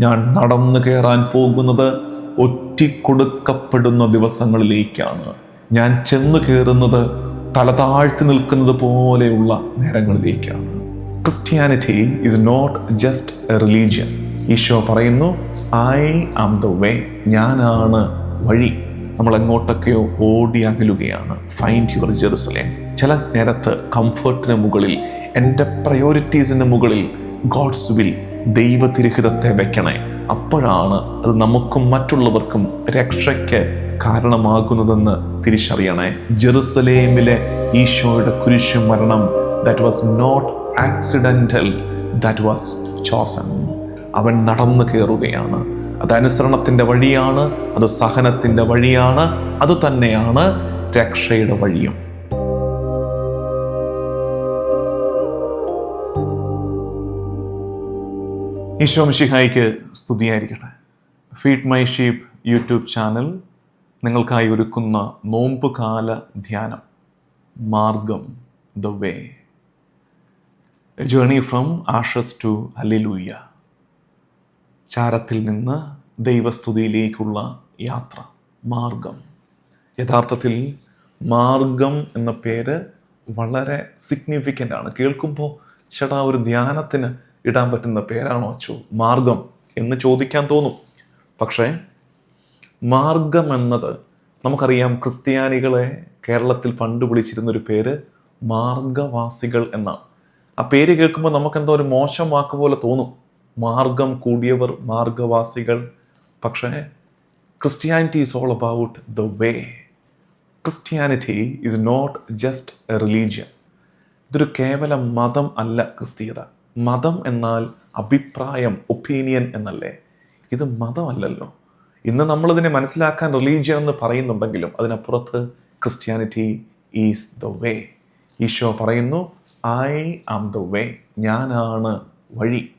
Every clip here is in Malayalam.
ഞാൻ നടന്നു കയറാൻ പോകുന്നത് ഒറ്റിക്കൊടുക്കപ്പെടുന്ന ദിവസങ്ങളിലേക്കാണ്. ഞാൻ ചെന്നു കയറുന്നത് തല താഴ്ത്തി നിൽക്കുന്നത് പോലെയുള്ള നേരങ്ങളിലേക്കാണ്. Christianity is not just a religion Eesho പറയുന്നു ഐ ആം ദ വേ ഞാനാണ് വഴി. നമ്മൾ എങ്ങോട്ടൊക്കെയോ ഓടി അകലുകയാണ്. ഫൈൻഡ് യുവർ ജെറുസലേം ചില നേരത്ത് കംഫർട്ടിന് മുകളിൽ എന്റെ പ്രയോറിറ്റീസിന് മുകളിൽ ഗോഡ്സ് വിൽ ദൈവതിരഹിതത്തെ വെക്കണേ. അപ്പോഴാണ് അത് നമുക്കും മറ്റുള്ളവർക്കും രക്ഷയ്ക്ക് കാരണമാകുന്നതെന്ന് തിരിച്ചറിയണേ. ജെറുസലേമിലെ ഈശോയുടെ കുരിശു മരണം that was not accidental that was chosen അവൻ നടന്നു കയറുകയാണ്. അത് അനുസരണത്തിന്റെ വഴിയാണ് അത് സഹനത്തിന്റെ വഴിയാണ് അത് തന്നെയാണ് രക്ഷയുടെ വഴിയും. ഈശോ മിഷിഹായിക്ക് സ്തുതിയായിരിക്കട്ടെ. Feed my sheep YouTube channel നിങ്ങൾക്കായി ഒരുക്കുന്ന നോമ്പുകാല ധ്യാനം. മാർഗം the way journey from ashes to hallelujah ചാരത്തിൽ നിന്ന് ദൈവസ്തുതിയിലേക്കുള്ള യാത്ര മാർഗം. യഥാർത്ഥത്തിൽ മാർഗം എന്ന പേര് വളരെ സിഗ്നിഫിക്കന്റ് ആണ്. കേൾക്കുമ്പോൾ ചേട്ടാ ഒരു ധ്യാനത്തിന് ഇടാൻ പറ്റുന്ന പേരാണോ? അച്ചു മാർഗം എന്ന് ചോദിക്കാൻ തോന്നും. പക്ഷേ മാർഗം എന്നത് നമുക്കറിയാം ക്രിസ്ത്യാനികളെ കേരളത്തിൽ പണ്ട് വിളിച്ചിരുന്ന ഒരു പേര് മാർഗവാസികൾ എന്നാണ്. ആ പേര് കേൾക്കുമ്പോൾ നമുക്കെന്തോ ഒരു മോശം വാക്ക് പോലെ തോന്നും. മാർഗം കൂടിയവർ മാർഗവാസികൾ. പക്ഷേ Christianity is all about the way Christianity is not just a religion ഇതൊരു കേവലം മതം അല്ല ക്രിസ്തീയത. മതം എന്നാൽ അഭിപ്രായം ഒപ്പീനിയൻ എന്നല്ലേ? ഇത് മതമല്ലല്ലോ. ഇന്ന് നമ്മളിതിനെ മനസ്സിലാക്കാൻ റിലീജിയൻ എന്ന് പറയുന്നുണ്ടെങ്കിലും അതിനപ്പുറത്ത് Christianity is the way Eesho പറയുന്നു ഐ ആം ദ വേ ഞാനാണ് വഴി.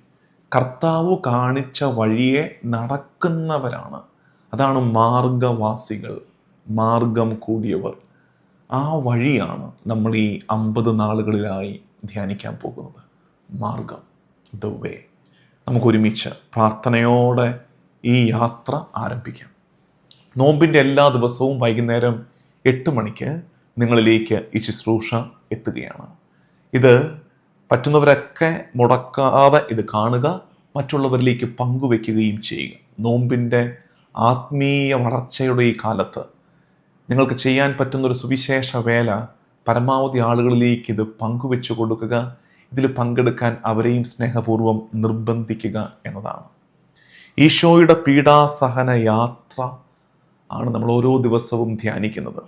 കർത്താവ് കാണിച്ച വഴിയെ നടക്കുന്നവരാണ്. അതാണ് മാർഗവാസികൾ മാർഗം കൂടിയവർ. ആ വഴിയാണ് നമ്മൾ ഈ അമ്പത് നാളുകളിലായി ധ്യാനിക്കാൻ പോകുന്നത്. മാർഗം ദ വേ നമുക്കൊരുമിച്ച് പ്രാർത്ഥനയോടെ ഈ യാത്ര ആരംഭിക്കാം. നോമ്പിന്റെ എല്ലാ ദിവസവും വൈകുന്നേരം എട്ട് മണിക്ക് നിങ്ങളിലേക്ക് ഈ ശുശ്രൂഷ എത്തുകയാണ്. ഇത് പറ്റുന്നവരൊക്കെ മുടക്കാതെ ഇത് കാണുക മറ്റുള്ളവരിലേക്ക് പങ്കുവെക്കുകയും ചെയ്യുക. നോമ്പിന്റെ ആത്മീയ വളർച്ചയുടെ ഈ കാലത്ത് നിങ്ങൾക്ക് ചെയ്യാൻ പറ്റുന്ന ഒരു സുവിശേഷ വേല പരമാവധി ആളുകളിലേക്ക് ഇത് പങ്കുവെച്ചു കൊടുക്കുക ഇതിൽ പങ്കെടുക്കാൻ അവരെയും സ്നേഹപൂർവം നിർബന്ധിക്കുക എന്നതാണ്. ഈശോയുടെ പീഡാസഹന യാത്ര ആണ് നമ്മൾ ഓരോ ദിവസവും ധ്യാനിക്കുന്നത്.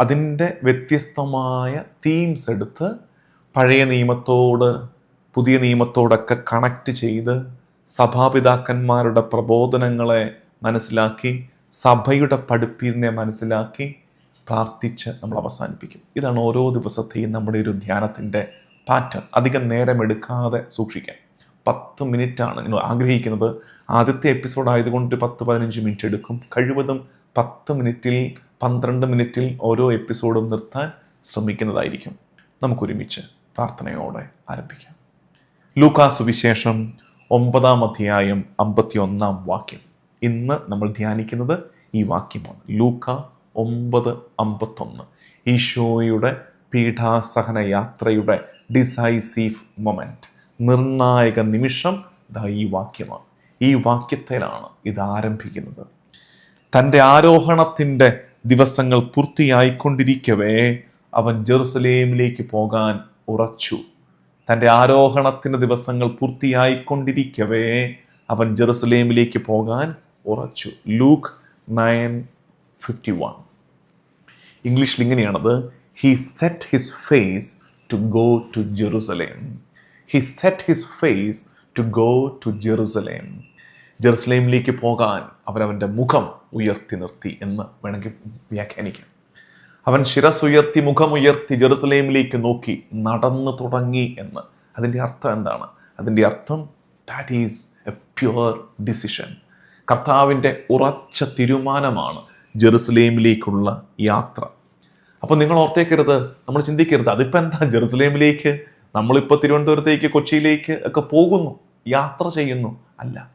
അതിന്റെ വ്യത്യസ്തമായ തീംസ് എടുത്ത് പഴയ നിയമത്തോട് പുതിയ നിയമത്തോടൊക്കെ കണക്ട് ചെയ്ത് സഭാപിതാക്കന്മാരുടെ പ്രബോധനങ്ങളെ മനസ്സിലാക്കി സഭയുടെ പഠിപ്പിനെ മനസ്സിലാക്കി പ്രാർത്ഥിച്ച് നമ്മൾ അവസാനിപ്പിക്കും. ഇതാണ് ഓരോ ദിവസത്തെയും നമ്മുടെ ഒരു ധ്യാനത്തിന്റെ പാറ്റേൺ അധികം നേരം എടുക്കാതെ സൂക്ഷിക്കാൻ പത്ത് മിനിറ്റാണ് നിങ്ങൾ ആഗ്രഹിക്കുന്നത്. ആദ്യത്തെ എപ്പിസോഡ് ആയതുകൊണ്ട് പത്ത് പതിനഞ്ച് മിനിറ്റ് എടുക്കും. കഴിവതും പത്ത് മിനിറ്റിൽ പന്ത്രണ്ട് മിനിറ്റിൽ ഓരോ എപ്പിസോഡും നിർത്താൻ ശ്രമിക്കുന്നതായിരിക്കും. നമുക്കൊരുമിച്ച് പ്രാർത്ഥനയോടെ ആരംഭിക്കാം. ലൂക്കാ സുവിശേഷം ഒമ്പതാം അധ്യായം അമ്പത്തി ഒന്നാം വാക്യം. ഇന്ന് നമ്മൾ ധ്യാനിക്കുന്നത് ഈ വാക്യമാണ്. ലൂക്ക ഒമ്പത് അമ്പത്തൊന്ന്. ഈശോയുടെ പീഠാസഹന യാത്രയുടെ ഡിസൈസീവ് മൊമെന്റ് നിർണായക നിമിഷം ഇതാ ഈ വാക്യമാണ്. ഈ വാക്യത്തിലാണ് ഇത് ആരംഭിക്കുന്നത്. തന്റെ ആരോഹണത്തിന്റെ ദിവസങ്ങൾ പൂർത്തിയായിക്കൊണ്ടിരിക്കവേ അവൻ ജെറുസലേമിലേക്ക് പോകാൻ ഉറച്ചു. തന്റെ ആരോഹണത്തിന്റെ ദിവസങ്ങൾ പൂർത്തിയായിക്കൊണ്ടിരിക്കവേ അവൻ ജെറുസലേമിലേക്ക് പോകാൻ ഉറച്ചു. Luke nine fifty one. ഇംഗ്ലീഷിൽ ഇങ്ങനെയാണത്. He set his face to go to Jerusalem he set his face to go to Jerusalem ജെറുസലേമിലേക്ക് പോകാൻ അവനവന്റെ മുഖം ഉയർത്തി നിർത്തി എന്ന് വേണമെങ്കിൽ വ്യാഖ്യാനിക്കാം. അവൻ ശിരസ് ഉയർത്തി മുഖമുയർത്തി ജെറുസലേമിലേക്ക് നോക്കി നടന്നു തുടങ്ങി എന്ന്. അതിന്റെ അർത്ഥം എന്താണ്? അതിന്റെ അർത്ഥം that is a pure decision കർത്താവിന്റെ ഉറച്ച തീരുമാനമാണ് ജെറുസലേമിലേക്കുള്ള യാത്ര. അപ്പോൾ നിങ്ങൾ ഓർത്തേക്കരുത് നമ്മൾ ചിന്തിക്കരുത്. അതിപ്പോൾ എന്താ? ജെറുസലേമിലേക്ക് നമ്മളിപ്പോൾ തിരുവനന്തപുരത്തേക്ക് കൊച്ചിയിലേക്ക് ഒക്കെ പോകുന്നു. യാത്ര ചെയ്യുന്നു. അല്ല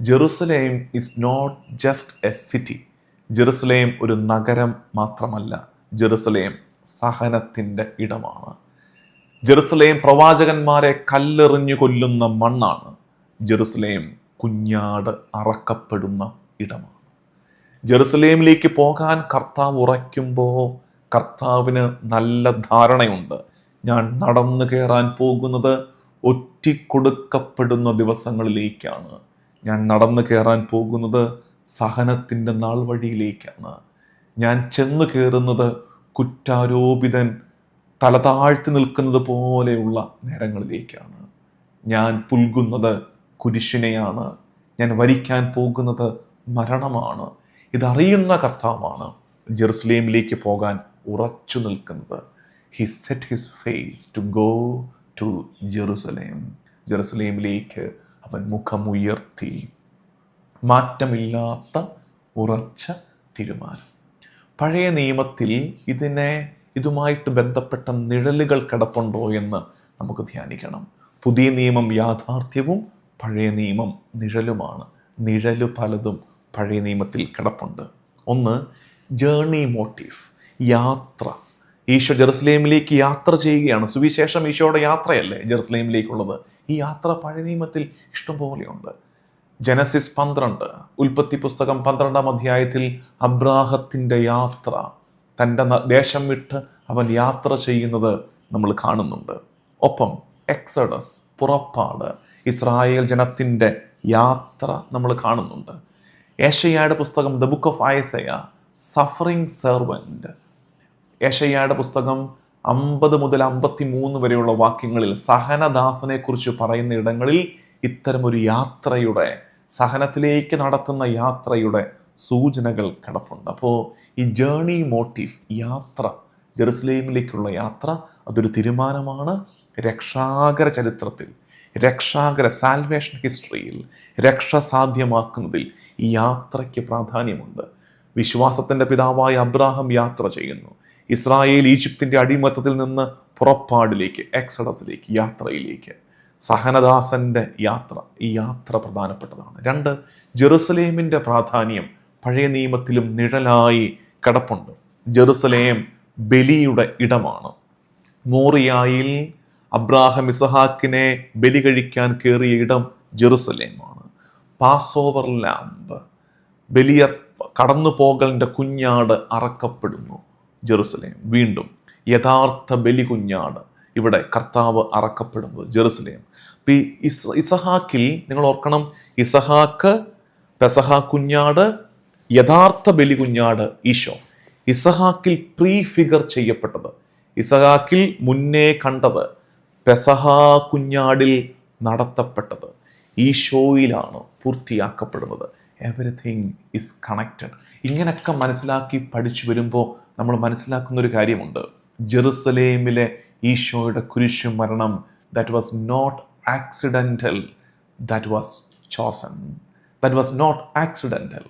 Jerusalem is not just a city Jerusalem ഒരു നഗരം മാത്രമല്ല. ജെറുസലേം സഹനത്തിന്റെ ഇടമാണ്. ജെറുസലേം പ്രവാചകന്മാരെ കല്ലെറിഞ്ഞു കൊല്ലുന്ന മണ്ണാണ്. ജെറുസലേം കുഞ്ഞാട് അറക്കപ്പെടുന്ന ഇടമാണ്. ജെറുസലേമിലേക്ക് പോകാൻ കർത്താവ് ഉറയ്ക്കുമ്പോൾ കർത്താവിന് നല്ല ധാരണയുണ്ട്. ഞാൻ നടന്നു കയറാൻ പോകുന്നത് ഒറ്റിക്കൊടുക്കപ്പെടുന്ന ദിവസങ്ങളിലേക്കാണ്. ഞാൻ നടന്നു കയറാൻ പോകുന്നത് സഹനത്തിന്റെ നാൾ വഴിയിലേക്കാണ് ഞാൻ ചെന്നു കയറുന്നത് കുറ്റാരോപിതൻ തലതാഴ്ത്തി നിൽക്കുന്നത് പോലെയുള്ള നേരങ്ങളിലേക്കാണ്. ഞാൻ പുൽകുന്നത് കുരിശിനെയാണ്. ഞാൻ വരിക്കാൻ പോകുന്നത് മരണമാണ്. ഇതറിയുന്ന കർത്താവാണ്. ജെറുസലേമിലേക്ക് പോകാൻ ഉറച്ചു നിൽക്കുന്നത്. He set his face to go to Jerusalem ജെറുസലേമിലേക്ക് അവൻ മുഖമുയർത്തി. മാറ്റമില്ലാത്ത ഉറച്ച തീരുമാനം. പഴയ നിയമത്തിൽ ഇതിനെ ഇതുമായിട്ട് ബന്ധപ്പെട്ട നിഴലുകൾ കിടപ്പുണ്ടോ എന്ന് നമുക്ക് ധ്യാനിക്കണം. പുതിയ നിയമം യാഥാർത്ഥ്യവും പഴയ നിയമം നിഴലുമാണ്. നിഴൽ പലതും പഴയ നിയമത്തിൽ കിടപ്പുണ്ട്. ഒന്ന് ജേണി മോട്ടീവ് യാത്ര. ഈശോ ജെറുസലേമിലേക്ക് യാത്ര ചെയ്യുകയാണ്. സുവിശേഷം ഈശോയുടെ യാത്രയല്ലേ ജെറുസലേമിലേക്കുള്ളത്? ഈ യാത്ര പഴയ നിയമത്തിൽ ഇഷ്ടംപോലെയുണ്ട്. ജനസിസ് പന്ത്രണ്ട് ഉൽപ്പത്തി പുസ്തകം പന്ത്രണ്ടാം അധ്യായത്തിൽ അബ്രാഹത്തിന്റെ യാത്ര തന്റെ ദേശം വിട്ട് അവൻ യാത്ര ചെയ്യുന്നത് നമ്മൾ കാണുന്നുണ്ട്. ഒപ്പം എക്സഡസ് പുറപ്പാട് ഇസ്രായേൽ ജനത്തിന്റെ യാത്ര നമ്മൾ കാണുന്നുണ്ട്. ഏഷ്യയുടെ പുസ്തകം the book of Isaiah suffering servant ഏഷയ്യയുടെ പുസ്തകം അമ്പത് മുതൽ അമ്പത്തി മൂന്ന് വരെയുള്ള വാക്യങ്ങളിൽ സഹനദാസനെ കുറിച്ച് പറയുന്ന ഇടങ്ങളിൽ ഇത്തരമൊരു യാത്രയുടെ സഹനത്തിലേക്ക് നടത്തുന്ന യാത്രയുടെ സൂചനകൾ കിടപ്പുണ്ട്. അപ്പോൾ ഈ ജേണി മോട്ടീവ് യാത്ര ജെറുസലേമിലേക്കുള്ള യാത്ര അതൊരു തീരുമാനമാണ്. രക്ഷാകര ചരിത്രത്തിൽ രക്ഷാകര സാൽവേഷൻ ഹിസ്റ്ററിയിൽ രക്ഷ സാധ്യമാക്കുന്നതിൽ ഈ യാത്രയ്ക്ക് പ്രാധാന്യമുണ്ട്. വിശ്വാസത്തിന്റെ പിതാവായ അബ്രാഹം യാത്ര ചെയ്യുന്നു. ഇസ്രായേൽ ഈജിപ്തിന്റെ അടിമത്തത്തിൽ നിന്ന് പുറപ്പാടിലേക്ക് എക്സഡസിലേക്ക് യാത്രയിലേക്ക്. സഹനദാസന്റെ യാത്ര ഈ യാത്ര പ്രധാനപ്പെട്ടതാണ്. രണ്ട് ജെറുസലേമിന്റെ പ്രാധാന്യം പഴയ നിയമത്തിലും നിഴലായി കിടപ്പുണ്ട്. ജെറുസലേം ബലിയുടെ ഇടമാണ്. മോറിയായിൽ അബ്രാഹം ഇസഹാക്കിനെ ബലി കഴിക്കാൻ കയറിയ ഇടം ജെറുസലേമാണ്. പാസ് ഓവർ ലാമ്പ് ബലിയർ കടന്നു പോകലിന്റെ കുഞ്ഞാട് അറക്കപ്പെടുന്നു. ജെറുസലേം. വീണ്ടും യഥാർത്ഥ ബലി കുഞ്ഞാട് ഇവിടെ കർത്താവ് അറക്കപ്പെടുന്നത് ജെറുസലേം. അപ്പം ഈ ഇസ് ഇസഹാക്കിൽ നിങ്ങൾ ഓർക്കണം ഇസഹാക്ക് പെസഹ കുഞ്ഞാട് യഥാർത്ഥ ബലി കുഞ്ഞാട് ഈശോ. ഇസഹാക്കിൽ പ്രീ ഫിഗർ ചെയ്യപ്പെട്ടത് ഇസഹാക്കിൽ മുന്നേ കണ്ടത് പെസഹ കുഞ്ഞാടിൽ നടത്തപ്പെട്ടത് ഈശോയിലാണ് പൂർത്തിയാക്കപ്പെടുന്നത്. എവറിഥിങ് ഇസ് കണക്റ്റഡ് ഇങ്ങനെയൊക്കെ മനസ്സിലാക്കി പഠിച്ചു വരുമ്പോൾ നമ്മൾ മനസ്സിലാക്കുന്ന ഒരു കാര്യമുണ്ട്. ജെറുസലേമിലെ ഈശോയുടെ കുരിശു മരണം that was not accidental that was chosen that was not accidental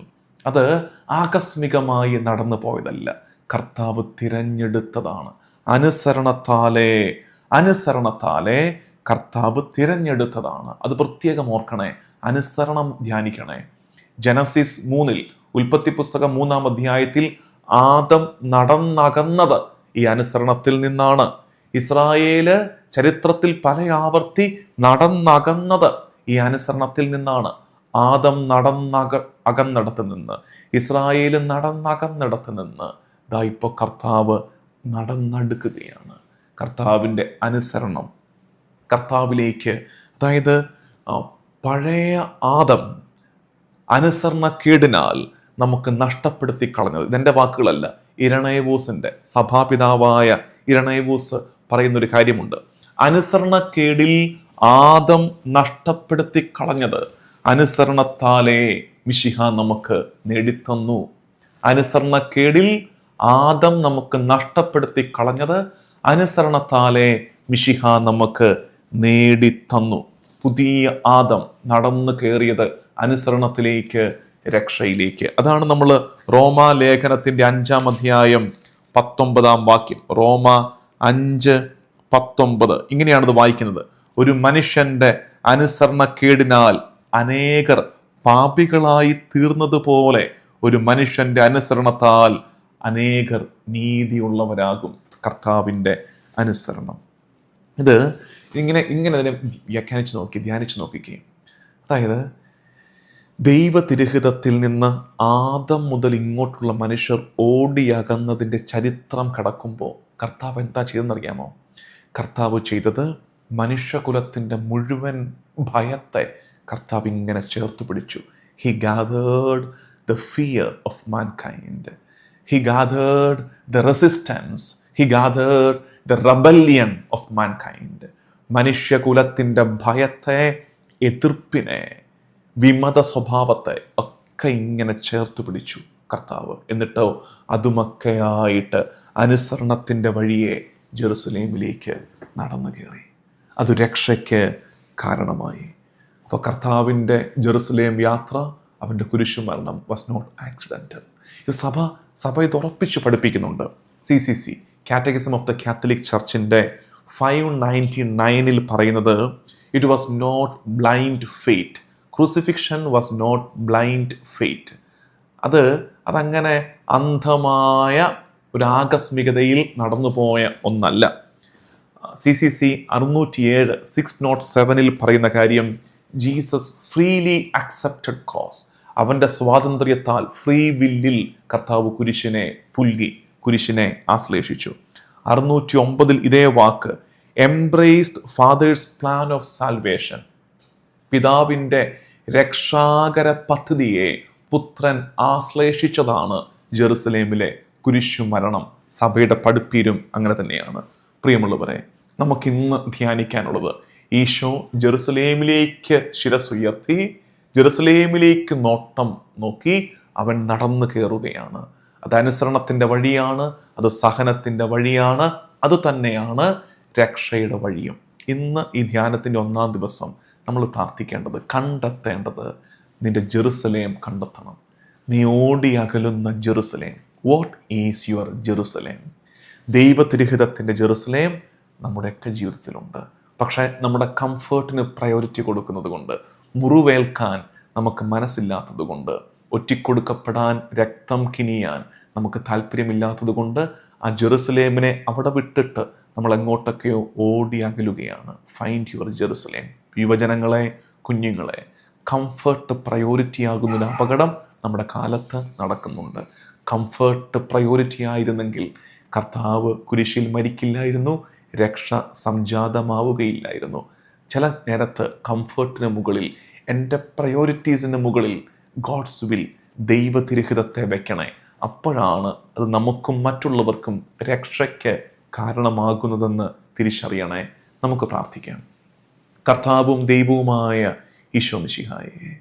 അത് ആകസ്മികമായി നടന്നു പോയതല്ല. കർത്താവ് തിരഞ്ഞെടുത്തതാണ്. അനുസരണത്താലേ അനുസരണത്താലേ കർത്താവ് തിരഞ്ഞെടുത്തതാണ്. അത് പ്രത്യേകം ഓർക്കണേ. അനുസരണം ധ്യാനിക്കണേ. ജനസിസ് മൂന്നിൽ ഉൽപ്പത്തി പുസ്തകം മൂന്നാം അധ്യായത്തിൽ ആദം നടന്നകന്നത് ഈ അനുസരണത്തിൽ നിന്നാണ്. ഇസ്രായേൽ ചരിത്രത്തിൽ പല ആവർത്തി നടന്നകന്നത് ഈ അനുസരണത്തിൽ നിന്നാണ്. ആദം നടന്നക അകന്നിടത്ത് നിന്ന്. ഇസ്രായേൽ നടന്നകന്നിടത്ത് നിന്ന്. ദാ ഇപ്പോൾ കർത്താവ് നടന്നെടുക്കുകയാണ്. കർത്താവിന്റെ അനുസരണം കർത്താവിലേക്ക്. അതായത് പഴയ ആദം അനുസരണക്കേടിനാൽ നമുക്ക് നഷ്ടപ്പെടുത്തി കളഞ്ഞത്. ഇതെന്റെ വാക്കുകളല്ല. ഇരണയവൂസിന്റെ സഭാപിതാവായ ഇരണയവൂസ് പറയുന്നൊരു കാര്യമുണ്ട്. അനുസരണക്കേടിൽ ആദം നഷ്ടപ്പെടുത്തി കളഞ്ഞത് അനുസരണത്താലേ മിഷിഹ നമുക്ക് നേടിത്തന്നു. അനുസരണക്കേടിൽ ആദം നമുക്ക് നഷ്ടപ്പെടുത്തി കളഞ്ഞത് അനുസരണത്താലേ മിഷിഹ നമുക്ക് നേടിത്തന്നു. പുതിയ ആദം നടന്നു കയറിയത് അനുസരണത്തിലേക്ക് രക്ഷയിലേക്ക്. അതാണ് നമ്മൾ റോമാലേഖനത്തിന്റെ അഞ്ചാം അധ്യായം പത്തൊമ്പതാം വാക്യം. റോമ അഞ്ച് പത്തൊമ്പത്. ഇങ്ങനെയാണത് വായിക്കുന്നത്. ഒരു മനുഷ്യന്റെ അനുസരണക്കേടിനാൽ അനേകർ പാപികളായി തീർന്നതുപോലെ ഒരു മനുഷ്യന്റെ അനുസരണത്താൽ അനേകർ നീതിയുള്ളവരാകും. കർത്താവിന്റെ അനുസരണം. ഇത് ഇങ്ങനെ ഇങ്ങനെ അതിനെ വ്യാഖ്യാനിച്ച് നോക്കി ധ്യാനിച്ച് നോക്കിക്കുകയും അതായത് ദൈവ തിരുഹിതത്തിൽ നിന്ന് ആദം മുതൽ ഇങ്ങോട്ടുള്ള മനുഷ്യർ ഓടിയകന്നതിന്റെ ചരിത്രം കടക്കുമ്പോൾ കർത്താവ് എന്താ ചെയ്തെന്നറിയാമോ കർത്താവ് ചെയ്തത് മനുഷ്യകുലത്തിന്റെ മുഴുവൻ ഭയത്തെ കർത്താവ് ഇങ്ങനെ ചേർത്ത് പിടിച്ചു. He gathered the fear of mankind he gathered the resistance he gathered the rebellion of mankind മനുഷ്യകുലത്തിന്റെ ഭയത്തെ എതിർപ്പിനെ വിമത സ്വഭാവത്തെ ഒക്കെ ഇങ്ങനെ ചേർത്ത് പിടിച്ചു കർത്താവ്. എന്നിട്ടോ അതുമൊക്കെയായിട്ട് അനുസരണത്തിന്റെ വഴിയെ ജെറുസലേമിലേക്ക് നടന്നു കയറി. അത് രക്ഷയ്ക്ക് കാരണമായി. അപ്പോൾ കർത്താവിന്റെ ജെറുസലേം യാത്ര അവന്റെ കുരിശുമരണം വാസ് നോട്ട് ആക്സിഡന്റൽ ഇത് സഭ സഭ ഇത് ഉറപ്പിച്ച് പഠിപ്പിക്കുന്നുണ്ട്. C C C catechism of the Catholic ചർച്ചിന്റെ five ninety നയനിൽ പറയുന്നത് it was not blind fate crucifixion was not blind fate അത് അതങ്ങനെ അന്ധമായ ഒരു ആകസ്മികതയിൽ നടന്നുപോയ ഒന്നല്ല. സി സി സി അറുന്നൂറ്റിയേഴ് സിക്സ് നോട്ട് സെവനിൽ പറയുന്ന കാര്യം ജീസസ് ഫ്രീലി അക്സെപ്റ്റഡ് കോസ് അവന്റെ സ്വാതന്ത്ര്യത്താൽ ഫ്രീ വില്ലിൽ കർത്താവ് കുരിശിനെ പുൽകി കുരിശിനെ ആശ്ലേഷിച്ചു. അറുന്നൂറ്റി ഒമ്പതിൽ ഇതേ വാക്ക് embraced father's plan of salvation പിതാവിന്റെ രക്ഷാകര പദ്ധതിയെ പുത്രൻ ആശ്ലേഷിച്ചതാണ് ജെറുസലേമിലെ കുരിശു മരണം സഭയുടെ പടുപ്പീരും അങ്ങനെ തന്നെയാണ്. പ്രിയമുള്ളവരെ നമുക്കിന്ന് ധ്യാനിക്കാനുള്ളത് ഈശോ ജെറുസലേമിലേക്ക് ശിരസുയർത്തി ജെറുസലേമിലേക്ക് നോട്ടം നോക്കി അവൻ നടന്നു കയറുകയാണ്. അത് അനുസരണത്തിന്റെ വഴിയാണ് അത് സഹനത്തിന്റെ വഴിയാണ് അത് തന്നെയാണ് രക്ഷയുടെ വഴിയും. ഇന്ന് ഈ ധ്യാനത്തിന്റെ ഒന്നാം ദിവസം നമ്മൾ പ്രാർത്ഥിക്കേണ്ടത് കണ്ടെത്തേണ്ടത് നിന്റെ ജെറുസലേം കണ്ടെത്തണം. നീ ഓടി അകലുന്ന Jerusalem. What is your Jerusalem? ദൈവതിരഹിതത്തിന്റെ Jerusalem നമ്മുടെയൊക്കെ ജീവിതത്തിലുണ്ട്. പക്ഷേ നമ്മുടെ കംഫേർട്ടിന് പ്രയോറിറ്റി കൊടുക്കുന്നത് കൊണ്ട് മുറിവേൽക്കാൻ നമുക്ക് മനസ്സില്ലാത്തത് കൊണ്ട് ഒറ്റിക്കൊടുക്കപ്പെടാൻ രക്തം കിനിയാൻ നമുക്ക് താല്പര്യമില്ലാത്തത് കൊണ്ട് ആ ജെറുസലേമിനെ അവിടെ വിട്ടിട്ട് നമ്മൾ എങ്ങോട്ടൊക്കെയോ ഓടി അകലുകയാണ്. ഫൈൻഡ് യുവർ ജെറുസലേം യുവജനങ്ങളെ കുഞ്ഞുങ്ങളെ കംഫർട്ട് പ്രയോറിറ്റി ആകുന്നൊരു അപകടം നമ്മുടെ കാലത്ത് നടക്കുന്നുണ്ട്. കംഫർട്ട് പ്രയോറിറ്റി ആയിരുന്നെങ്കിൽ കർത്താവ് കുരിശിൽ മരിക്കില്ലായിരുന്നു രക്ഷ സംജാതമാവുകയില്ലായിരുന്നു. ചില നേരത്ത് കംഫർട്ടിന് മുകളിൽ എന്റെ പ്രയോറിറ്റീസിന് മുകളിൽ ഗോഡ്സ് വിൽ ദൈവതിരഹിതത്തെ വെക്കണേ. അപ്പോഴാണ് അത് നമുക്കും മറ്റുള്ളവർക്കും രക്ഷയ്ക്ക് കാരണമാകുന്നതെന്ന് തിരിച്ചറിയണേ നമുക്ക് പ്രാർത്ഥിക്കാം. കർത്താവും ദൈവവുമായ ഈശോ മിശിഹായെ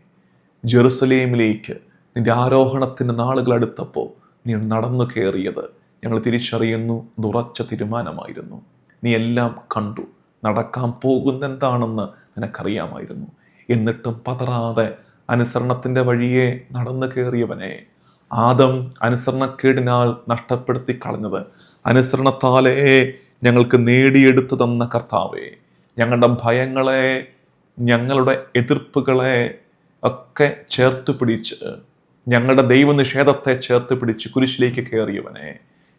ജെറുസലേമിലേക്ക് നിന്റെ ആരോഹണത്തിന്റെ നാളുകൾ അടുത്തപ്പോൾ നീ നടന്നു കയറിയത് ഞങ്ങൾ തിരിച്ചറിയുന്നു തുറച്ച തീരുമാനമായിരുന്നു. നീ എല്ലാം കണ്ടു നടക്കാൻ പോകുന്നെന്താണെന്ന് നിനക്കറിയാമായിരുന്നു. എന്നിട്ടും പതറാതെ അനുസരണത്തിന്റെ വഴിയെ നടന്നു കയറിയവനെ ആദം അനുസരണക്കേടിനാൽ നഷ്ടപ്പെടുത്തി കളഞ്ഞത് അനുസരണത്താലേ ഞങ്ങൾക്ക് നേടിയെടുത്തു തന്ന കർത്താവേ ഞങ്ങളുടെ ഭയങ്ങളെ ഞങ്ങളുടെ എതിർപ്പുകളെ ഒക്കെ ചേർത്ത് പിടിച്ച് ഞങ്ങളുടെ ദൈവനിഷേധത്തെ ചേർത്ത് പിടിച്ച് കുരിശിലേക്ക് കയറിയവനെ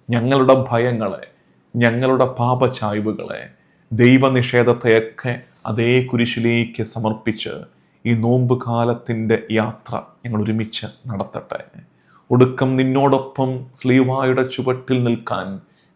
ഞങ്ങളുടെ ഭയങ്ങളെ ഞങ്ങളുടെ പാപചായ്വുകളെ ദൈവനിഷേധത്തെയൊക്കെ അതേ കുരിശിലേക്ക് സമർപ്പിച്ച് ഈ നോമ്പ് കാലത്തിന്റെ യാത്ര ഞങ്ങൾ ഒരുമിച്ച് നടത്തട്ടെ. ഒടുക്കം നിന്നോടൊപ്പം സ്ലീവായുടെ ചുവട്ടിൽ നിൽക്കാൻ